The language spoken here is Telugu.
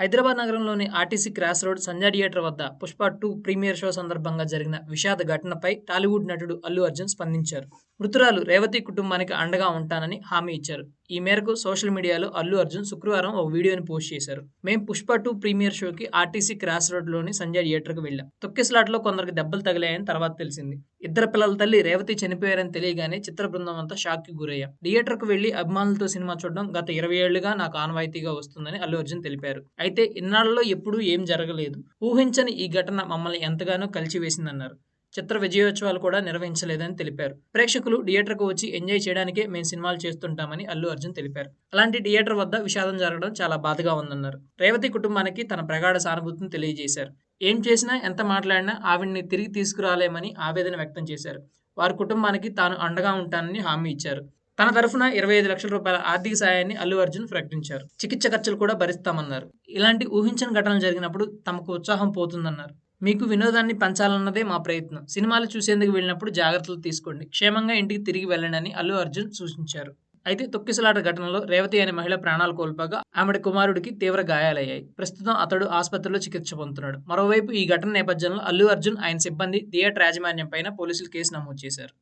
హైదరాబాద్ నగరంలోని RTC cross road Sandhya theatre వద్ద పుష్ప టూ ప్రీమియర్ షో సందర్భంగా జరిగిన విషాద ఘటనపై టాలీవుడ్ నటుడు అల్లు అర్జున్ స్పందించారు. మృతురాలు రేవతి కుటుంబానికి అండగా ఉంటానని హామీ ఇచ్చారు. ఈ మేరకు సోషల్ మీడియాలో అల్లు అర్జున్ శుక్రవారం ఒక వీడియోని పోస్ట్ చేశారు. మేము పుష్ప టూ ప్రీమియర్ షోకి ఆర్టీసీ క్రాస్ రోడ్లోని సంజయ్ థియేటర్కి వెళ్ళాం. తొక్కిసలాట్లో కొందరికి దెబ్బలు తగిలాయని తర్వాత తెలిసింది. ఇద్దరు పిల్లల తల్లి రేవతి చనిపోయారని తెలియగానే చిత్ర బృందం అంతా షాక్కి గురయ్యాం. థియేటర్కు వెళ్ళి అభిమానులతో సినిమా చూడడం గత ఇరవై ఏళ్ళుగా నాకు ఆనవాయితీగా వస్తుందని అల్లు అర్జున్ తెలిపారు. అయితే ఇన్నాళ్ళలో ఎప్పుడూ ఏం జరగలేదు. ఊహించని ఈ ఘటన మమ్మల్ని ఎంతగానో కలిచివేసిందన్నారు. చిత్ర విజయోత్సవాలు కూడా నిర్వహించలేదని తెలిపారు. ప్రేక్షకులు థియేటర్కు వచ్చి ఎంజాయ్ చేయడానికే మేము సినిమాలు చేస్తుంటామని అల్లు అర్జున్ తెలిపారు. అలాంటి థియేటర్ వద్ద విషాదం జరగడం చాలా బాధగా ఉందన్నారు. రేవతి కుటుంబానికి తన ప్రగాఢ సానుభూతిని తెలియజేశారు. ఏం చేసినా ఎంత మాట్లాడినా ఆవిడ్ని తిరిగి తీసుకురాలేమని ఆవేదన వ్యక్తం చేశారు. వారి కుటుంబానికి తాను అండగా ఉంటానని హామీ ఇచ్చారు. తన తరఫున ఇరవై ఐదు లక్షల రూపాయల ఆర్థిక సాయాన్ని అల్లు అర్జున్ ప్రకటించారు. చికిత్స ఖర్చులు కూడా భరిస్తామన్నారు. ఇలాంటి ఊహించని ఘటనలు జరిగినప్పుడు తమకు ఉత్సాహం పోతుందన్నారు. మీకు వినోదాన్ని పంచాలన్నదే మా ప్రయత్నం. సినిమాలు చూసేందుకు వెళ్ళినప్పుడు జాగ్రత్తలు తీసుకోండి. క్షేమంగా ఇంటికి తిరిగి వెళ్ళండి అల్లు అర్జున్ సూచించారు. అయితే తొక్కిసలాట ఘటనలో రేవతి అనే మహిళ ప్రాణాలు కోల్పోగా ఆమె కుమారుడికి తీవ్ర గాయాలయ్యాయి. ప్రస్తుతం అతడు ఆసుపత్రిలో చికిత్స పొందుతున్నాడు. మరోవైపు ఈ ఘటన నేపథ్యంలో అల్లు అర్జున్ ఆయన సిబ్బంది థియేటర్ యాజమాన్యం పైన పోలీసులు కేసు నమోదు చేశారు.